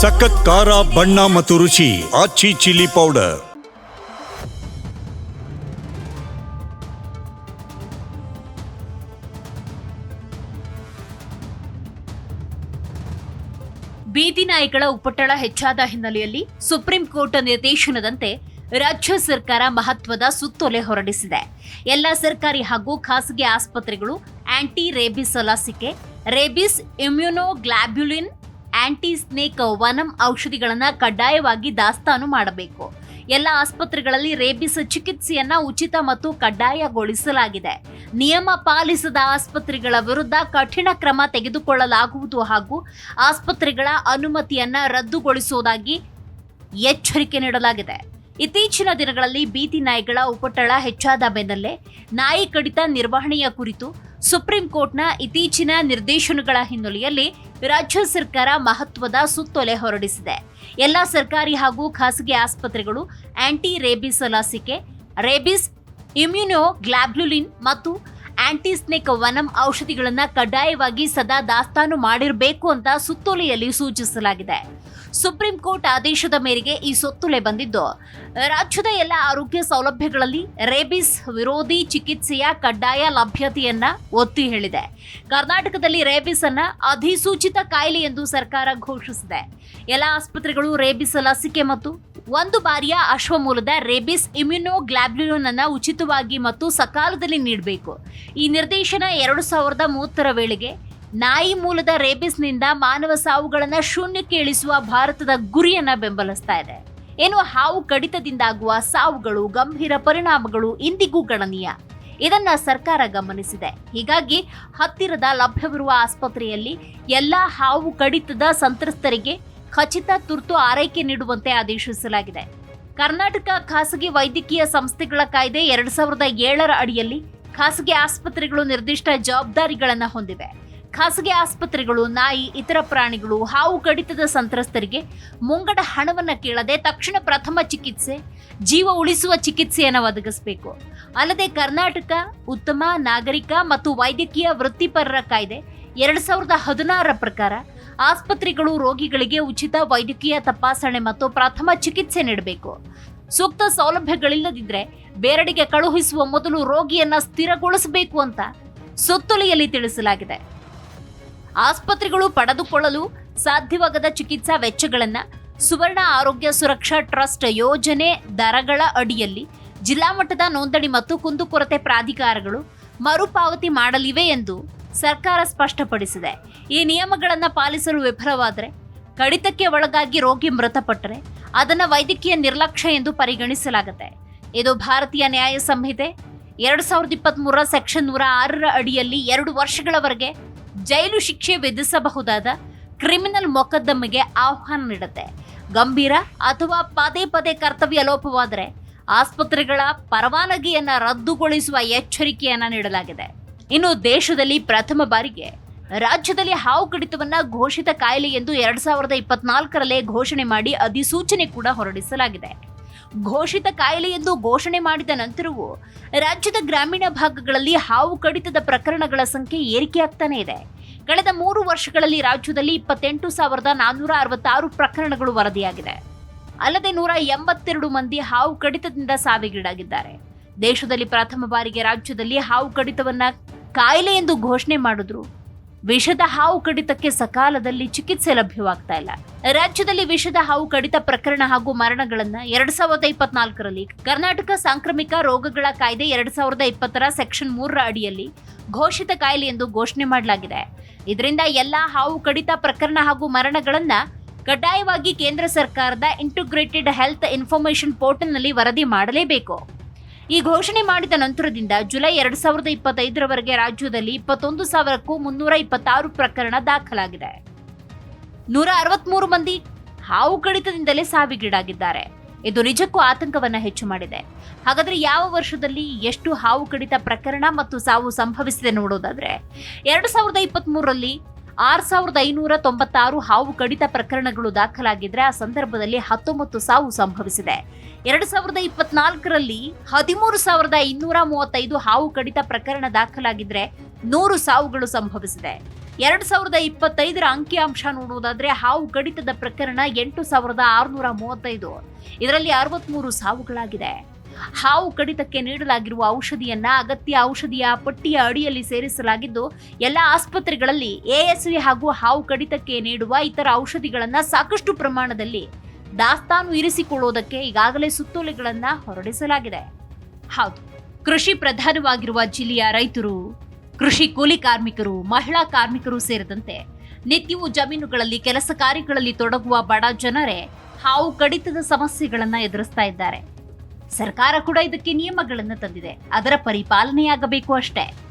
ಸಖತ್ ಖಾರ, ಬಣ್ಣ ಮತ್ತು ರುಚಿ, ಆಚಿ ಚಿಲ್ಲಿ ಪೌಡರ್. ಬೀದಿ ನಾಯಿಗಳ ಉಪಟಳ ಹೆಚ್ಚಾದ ಹಿನ್ನೆಲೆಯಲ್ಲಿ ಸುಪ್ರೀಂ ಕೋರ್ಟ್ ನಿರ್ದೇಶನದಂತೆ ರಾಜ್ಯ ಸರ್ಕಾರ ಮಹತ್ವದ ಸುತ್ತೋಲೆ ಹೊರಡಿಸಿದೆ. ಎಲ್ಲ ಸರ್ಕಾರಿ ಹಾಗೂ ಖಾಸಗಿ ಆಸ್ಪತ್ರೆಗಳು ಆಂಟಿ ರೇಬಿಸ್ ಲಸಿಕೆ rabies immunoglobulin anti snake venom ಔಷಧಿಗಳನ್ನು ಕಡ್ಡಾಯವಾಗಿ ದಾಸ್ತಾನು ಮಾಡಬೇಕು. ಎಲ್ಲ ಆಸ್ಪತ್ರೆಗಳಲ್ಲಿ ರೇಬಿಸ್ ಚಿಕಿತ್ಸೆಯನ್ನ ಉಚಿತ ಮತ್ತು ಕಡ್ಡಾಯಗೊಳಿಸಲಾಗಿದೆ. ನಿಯಮ ಪಾಲಿಸದ ಆಸ್ಪತ್ರೆಗಳ ವಿರುದ್ಧ ಕಠಿಣ ಕ್ರಮ ತೆಗೆದುಕೊಳ್ಳಲಾಗುವುದು ಹಾಗೂ ಆಸ್ಪತ್ರೆಗಳ ಅನುಮತಿಯನ್ನ ರದ್ದುಗೊಳಿಸುವುದಾಗಿ ಎಚ್ಚರಿಕೆ ನೀಡಲಾಗಿದೆ. ಇತ್ತೀಚಿನ ದಿನಗಳಲ್ಲಿ ಬೀದಿ ನಾಯಿಗಳ ಉಪಟಳ ಹೆಚ್ಚಾದ ಬೆನ್ನಲ್ಲೇ ನಾಯಿ ಕಡಿತ ನಿರ್ವಹಣೆಯ ಕುರಿತು ಸುಪ್ರೀಂ ಕೋರ್ಟ್ನ ಇತ್ತೀಚಿನ ನಿರ್ದೇಶನಗಳ ಹಿನ್ನೆಲೆಯಲ್ಲಿ ರಾಜ್ಯ ಸರ್ಕಾರ ಮಹತ್ವದ ಸುತ್ತೋಲೆ ಹೊರಡಿಸಿದೆ. ಎಲ್ಲ ಸರ್ಕಾರಿ ಹಾಗೂ ಖಾಸಗಿ ಆಸ್ಪತ್ರೆಗಳು ಆಂಟಿ ರೇಬಿಸ್ ಲಸಿಕೆ, ರೇಬಿಸ್ ಇಮ್ಯುನೋ ಗ್ಲಾಬ್ಲುಲಿನ್ ಮತ್ತು ಆಂಟಿಸ್ನೆಕ್ ವನಂ ಔಷಧಿಗಳನ್ನು ಕಡ್ಡಾಯವಾಗಿ ಸದಾ ದಾಸ್ತಾನು ಮಾಡಿರಬೇಕು ಅಂತ ಸುತ್ತೋಲೆಯಲ್ಲಿ ಸೂಚಿಸಲಾಗಿದೆ. ಸುಪ್ರೀಂ ಕೋರ್ಟ್ ಆದೇಶದ ಮೇರೆಗೆ ಈ ಸುತ್ತೋಲೆ ಬಂದಿದ್ದು. ರಾಜ್ಯದ ಎಲ್ಲ ಆರೋಗ್ಯ ಸೌಲಭ್ಯಗಳಲ್ಲಿ ರೇಬಿಸ್ ವಿರೋಧಿ ಚಿಕಿತ್ಸೆಯ ಕಡ್ಡಾಯ ಲಭ್ಯತೆಯನ್ನ ಒತ್ತಿ ಹೇಳಿದೆ. ಕರ್ನಾಟಕದಲ್ಲಿ ರೇಬಿಸ್ ಅನ್ನ ಅಧಿಸೂಚಿತ ಕಾಯಿಲೆ ಎಂದು ಸರ್ಕಾರ ಘೋಷಿಸಿದೆ. ಎಲ್ಲ ಆಸ್ಪತ್ರೆಗಳು ರೇಬಿಸ್ ಲಸಿಕೆ ಮತ್ತು ಒಂದು ಬಾರಿಯ ಅಶ್ವಮೂಲದ ರೇಬಿಸ್ ಇಮ್ಯುನೋಗ್ಲಾಬ್ಯುಲಿನ್ ಅನ್ನು ಉಚಿತವಾಗಿ ಮತ್ತು ಸಕಾಲದಲ್ಲಿ ನೀಡಬೇಕು. ಈ ನಿರ್ದೇಶನ ಎರಡು ಸಾವಿರದ ಮೂವತ್ತರ ವೇಳೆಗೆ ನಾಯಿ ಮೂಲದ ರೇಬಿಸ್ನಿಂದ ಮಾನವ ಸಾವುಗಳನ್ನು ಶೂನ್ಯಕ್ಕೆ ಇಳಿಸುವ ಭಾರತದ ಗುರಿಯನ್ನು ಬೆಂಬಲಿಸ್ತಾ ಇದೆ. ಏನು ಹಾವು ಕಡಿತದಿಂದಾಗುವ ಸಾವುಗಳು, ಗಂಭೀರ ಪರಿಣಾಮಗಳು ಇಂದಿಗೂ ಗಣನೀಯ. ಇದನ್ನ ಸರ್ಕಾರ ಗಮನಿಸಿದೆ. ಹೀಗಾಗಿ ಹತ್ತಿರದ ಲಭ್ಯವಿರುವ ಆಸ್ಪತ್ರೆಯಲ್ಲಿ ಎಲ್ಲ ಹಾವು ಕಡಿತದ ಸಂತ್ರಸ್ತರಿಗೆ ಖಚಿತ ತುರ್ತು ಆರೈಕೆ ನೀಡುವಂತೆ ಆದೇಶಿಸಲಾಗಿದೆ. ಕರ್ನಾಟಕ ಖಾಸಗಿ ವೈದ್ಯಕೀಯ ಸಂಸ್ಥೆಗಳ ಕಾಯ್ದೆ ಎರಡ್ ಸಾವಿರದ ಏಳರ ಅಡಿಯಲ್ಲಿ ಖಾಸಗಿ ಆಸ್ಪತ್ರೆಗಳು ನಿರ್ದಿಷ್ಟ ಜವಾಬ್ದಾರಿಗಳನ್ನು ಹೊಂದಿವೆ. ಖಾಸಗಿ ಆಸ್ಪತ್ರೆಗಳು, ನಾಯಿ, ಇತರ ಪ್ರಾಣಿಗಳು, ಹಾವು ಕಡಿತದ ಸಂತ್ರಸ್ತರಿಗೆ ಮುಂಗಡ ಹಣವನ್ನು ಕೇಳದೆ ತಕ್ಷಣ ಪ್ರಥಮ ಚಿಕಿತ್ಸೆ, ಜೀವ ಉಳಿಸುವ ಚಿಕಿತ್ಸೆಯನ್ನು ಒದಗಿಸಬೇಕು. ಅಲ್ಲದೆ ಕರ್ನಾಟಕ ಉತ್ತಮ ನಾಗರಿಕ ಮತ್ತು ವೈದ್ಯಕೀಯ ವೃತ್ತಿಪರರ ಕಾಯ್ದೆ ಎರಡ್ ಸಾವಿರದ ಹದಿನಾರರ ಪ್ರಕಾರ ಆಸ್ಪತ್ರೆಗಳು ರೋಗಿಗಳಿಗೆ ಉಚಿತ ವೈದ್ಯಕೀಯ ತಪಾಸಣೆ ಮತ್ತು ಪ್ರಥಮ ಚಿಕಿತ್ಸೆ ನೀಡಬೇಕು. ಸೂಕ್ತ ಸೌಲಭ್ಯಗಳಿಲ್ಲದಿದ್ರೆ ಬೇರೆಡೆಗೆ ಕಳುಹಿಸುವ ಮೊದಲು ರೋಗಿಯನ್ನ ಸ್ಥಿರಗೊಳಿಸಬೇಕು ಅಂತ ಸುತ್ತೋಲೆಯಲ್ಲಿ ತಿಳಿಸಲಾಗಿದೆ. ಆಸ್ಪತ್ರೆಗಳು ಪಡೆದುಕೊಳ್ಳಲು ಸಾಧ್ಯವಾಗದ ಚಿಕಿತ್ಸಾ ವೆಚ್ಚಗಳನ್ನು ಸುವರ್ಣ ಆರೋಗ್ಯ ಸುರಕ್ಷಾ ಟ್ರಸ್ಟ್ ಯೋಜನೆ ದರಗಳ ಅಡಿಯಲ್ಲಿ ಜಿಲ್ಲಾ ಮಟ್ಟದ ನೋಂದಣಿ ಮತ್ತು ಕುಂದುಕೊರತೆ ಪ್ರಾಧಿಕಾರಗಳು ಮರುಪಾವತಿ ಮಾಡಲಿವೆ ಎಂದು ಸರ್ಕಾರ ಸ್ಪಷ್ಟಪಡಿಸಿದೆ. ಈ ನಿಯಮಗಳನ್ನು ಪಾಲಿಸಲು ವಿಫಲವಾದರೆ, ಕಡಿತಕ್ಕೆ ಒಳಗಾಗಿ ರೋಗಿ ಮೃತಪಟ್ಟರೆ ಅದನ್ನು ವೈದ್ಯಕೀಯ ನಿರ್ಲಕ್ಷ್ಯ ಎಂದು ಪರಿಗಣಿಸಲಾಗುತ್ತೆ. ಇದು ಭಾರತೀಯ ನ್ಯಾಯ ಸಂಹಿತೆ. ಎರಡು ಸಾವಿರದ ಇಪ್ಪತ್ತ್ಮೂರರ ಸೆಕ್ಷನ್ ನೂರ ಆರರ ಅಡಿಯಲ್ಲಿ ಎರಡು ವರ್ಷಗಳವರೆಗೆ ಜೈಲು ಶಿಕ್ಷೆ ವಿಧಿಸಬಹುದಾದ ಕ್ರಿಮಿನಲ್ ಮೊಕದ್ದಮೆಗೆ ಆಹ್ವಾನ ನೀಡುತ್ತೆ. ಗಂಭೀರ ಅಥವಾ ಪದೇ ಪದೇ ಕರ್ತವ್ಯ ಲೋಪವಾದರೆ, ಆಸ್ಪತ್ರೆಗಳ ಪರವಾನಗಿಯನ್ನು ರದ್ದುಗೊಳಿಸುವ ಎಚ್ಚರಿಕೆಯನ್ನು ನೀಡಲಾಗಿದೆ. ಇನ್ನು ದೇಶದಲ್ಲಿ ಪ್ರಥಮ ಬಾರಿಗೆ ರಾಜ್ಯದಲ್ಲಿ ಹಾವು ಕಡಿತವನ್ನ ಘೋಷಿತ ಕಾಯಿಲೆ ಎಂದು ಎರಡ್ ಸಾವಿರದ ಇಪ್ಪತ್ನಾಲ್ಕರಲ್ಲೇ ಘೋಷಣೆ ಮಾಡಿ ಅಧಿಸೂಚನೆ ಕೂಡ ಹೊರಡಿಸಲಾಗಿದೆ. ಘೋಷಿತ ಕಾಯಿಲೆ ಎಂದು ಘೋಷಣೆ ಮಾಡಿದ ನಂತರವೂ ರಾಜ್ಯದ ಗ್ರಾಮೀಣ ಭಾಗಗಳಲ್ಲಿ ಹಾವು ಕಡಿತದ ಪ್ರಕರಣಗಳ ಸಂಖ್ಯೆ ಏರಿಕೆಯಾಗ್ತಾನೆ ಇದೆ. ಕಳೆದ ಮೂರು ವರ್ಷಗಳಲ್ಲಿ ರಾಜ್ಯದಲ್ಲಿ ಇಪ್ಪತ್ತೆಂಟು ಸಾವಿರದ ನಾನ್ನೂರ ಅರವತ್ತಾರು ಪ್ರಕರಣಗಳು ವರದಿಯಾಗಿದೆ. ಅಲ್ಲದೆ ನೂರ ಎಂಬತ್ತೆರಡು ಮಂದಿ ಹಾವು ಕಡಿತದಿಂದ ಸಾವಿಗೀಡಾಗಿದ್ದಾರೆ. ದೇಶದಲ್ಲಿ ಪ್ರಥಮ ಬಾರಿಗೆ ರಾಜ್ಯದಲ್ಲಿ ಹಾವು ಕಡಿತವನ್ನ ಕಾಯಿಲೆ ಎಂದು ಘೋಷಣೆ ಮಾಡಿದ್ರು. ವಿಷದ ಹಾವು ಕಡಿತಕ್ಕೆ ಸಕಾಲದಲ್ಲಿ ಚಿಕಿತ್ಸೆ ಲಭ್ಯವಾಗ್ತಾ ಇಲ್ಲ. ರಾಜ್ಯದಲ್ಲಿ ವಿಷದ ಹಾವು ಕಡಿತ ಪ್ರಕರಣ ಹಾಗೂ ಮರಣಗಳನ್ನ ಎರಡ್ ಸಾವಿರದ ಇಪ್ಪತ್ನಾಲ್ಕರಲ್ಲಿ ಕರ್ನಾಟಕ ಸಾಂಕ್ರಾಮಿಕ ರೋಗಗಳ ಕಾಯ್ದೆ ಎರಡ್ ಸಾವಿರದ ಇಪ್ಪತ್ತರ ಸೆಕ್ಷನ್ ಮೂರರ ಅಡಿಯಲ್ಲಿ ಘೋಷಿತ ಕಾಯಿಲೆ ಎಂದು ಘೋಷಣೆ ಮಾಡಲಾಗಿದೆ. ಇದರಿಂದ ಎಲ್ಲಾ ಹಾವು ಕಡಿತ ಪ್ರಕರಣ ಹಾಗೂ ಮರಣಗಳನ್ನ ಕಡ್ಡಾಯವಾಗಿ ಕೇಂದ್ರ ಸರ್ಕಾರದ ಇಂಟಿಗ್ರೇಟೆಡ್ ಹೆಲ್ತ್ ಇನ್ಫಾರ್ಮೇಶನ್ ಪೋರ್ಟಲ್ನಲ್ಲಿ ವರದಿ ಮಾಡಲೇಬೇಕು. ಈ ಘೋಷಣೆ ಮಾಡಿದ ನಂತರದಿಂದ ಜುಲೈ ಎರಡ್ ಸಾವಿರದ ಇಪ್ಪತ್ತೈದರವರೆಗೆ ರಾಜ್ಯದಲ್ಲಿ ಇಪ್ಪತ್ತೊಂದು ಸಾವಿರಕ್ಕೂ ಮುನ್ನೂರ ಇಪ್ಪತ್ತಾರು ಪ್ರಕರಣ ದಾಖಲಾಗಿದೆ. ನೂರ ಅರವತ್ಮೂರು ಮಂದಿ ಹಾವು ಕಡಿತದಿಂದಲೇ ಸಾವಿಗೀಡಾಗಿದ್ದಾರೆ. ಇದು ನಿಜಕ್ಕೂ ಆತಂಕವನ್ನ ಹೆಚ್ಚು ಮಾಡಿದೆ. ಹಾಗಾದ್ರೆ ಯಾವ ವರ್ಷದಲ್ಲಿ ಎಷ್ಟು ಹಾವು ಕಡಿತ ಪ್ರಕರಣ ಮತ್ತು ಸಾವು ಸಂಭವಿಸಿದೆ ನೋಡೋದಾದ್ರೆ, ಎರಡು ಸಾವಿರದ ಇಪ್ಪತ್ತ್ ಮೂರರಲ್ಲಿ ಆರ್ ಸಾವಿರದ ಐನೂರ ತೊಂಬತ್ತಾರು ಹಾವು ಕಡಿತ ಪ್ರಕರಣಗಳು ದಾಖಲಾಗಿದ್ರೆ ಆ ಸಂದರ್ಭದಲ್ಲಿ ಹತ್ತೊಂಬತ್ತು ಸಾವು ಸಂಭವಿಸಿದೆ. ಎರಡ್ ಸಾವಿರದ ಇಪ್ಪತ್ನಾಲ್ಕರಲ್ಲಿ ಹದಿಮೂರು ಸಾವಿರದ ಇನ್ನೂರ ಮೂವತ್ತೈದು ಹಾವು ಕಡಿತ ಪ್ರಕರಣ ದಾಖಲಾಗಿದ್ರೆ ನೂರು ಸಾವುಗಳು ಸಂಭವಿಸಿದೆ. ಎರಡ್ ಸಾವಿರದ ಇಪ್ಪತ್ತೈದರ ಅಂಕಿಅಂಶ ನೋಡುವುದಾದ್ರೆ ಹಾವು ಕಡಿತದ ಪ್ರಕರಣ ಎಂಟು ಸಾವಿರದ ಆರುನೂರ ಮೂವತ್ತೈದು. ಇದರಲ್ಲಿ ಅರವತ್ಮೂರು ಸಾವುಗಳಾಗಿದೆ. ಹಾವು ಕಡಿತಕ್ಕೆ ನೀಡಲಾಗಿರುವ ಔಷಧಿಯನ್ನ ಅಗತ್ಯ ಔಷಧಿಯ ಪಟ್ಟಿಯ ಅಡಿಯಲ್ಲಿ ಸೇರಿಸಲಾಗಿದ್ದು, ಎಲ್ಲ ಆಸ್ಪತ್ರೆಗಳಲ್ಲಿ ಎಎಸ್ವಿ ಹಾಗೂ ಹಾವು ಕಡಿತಕ್ಕೆ ನೀಡುವ ಇತರ ಔಷಧಿಗಳನ್ನ ಸಾಕಷ್ಟು ಪ್ರಮಾಣದಲ್ಲಿ ದಾಸ್ತಾನು ಇರಿಸಿಕೊಳ್ಳುವುದಕ್ಕೆ ಈಗಾಗಲೇ ಸುತ್ತೋಲೆಗಳನ್ನ ಹೊರಡಿಸಲಾಗಿದೆ. ಹೌದು, ಕೃಷಿ ಪ್ರಧಾನವಾಗಿರುವ ಜಿಲ್ಲೆಯ ರೈತರು, ಕೃಷಿ ಕೂಲಿ ಕಾರ್ಮಿಕರು, ಮಹಿಳಾ ಕಾರ್ಮಿಕರು ಸೇರಿದಂತೆ ನಿತ್ಯವೂ ಜಮೀನುಗಳಲ್ಲಿ ಕೆಲಸ ಕಾರ್ಯಗಳಲ್ಲಿ ತೊಡಗುವ ಬಡ ಜನರೇ ಹಾವು ಕಡಿತದ ಸಮಸ್ಯೆಗಳನ್ನ ಎದುರಿಸ್ತಾ ಇದ್ದಾರೆ. ಸರ್ಕಾರ ಕೂಡ ಇದಕ್ಕೆ ನಿಯಮಗಳನ್ನು ತಂದಿದೆ. ಅದರ ಪರಿಪಾಲನೆಯಾಗಬೇಕು ಅಷ್ಟೇ.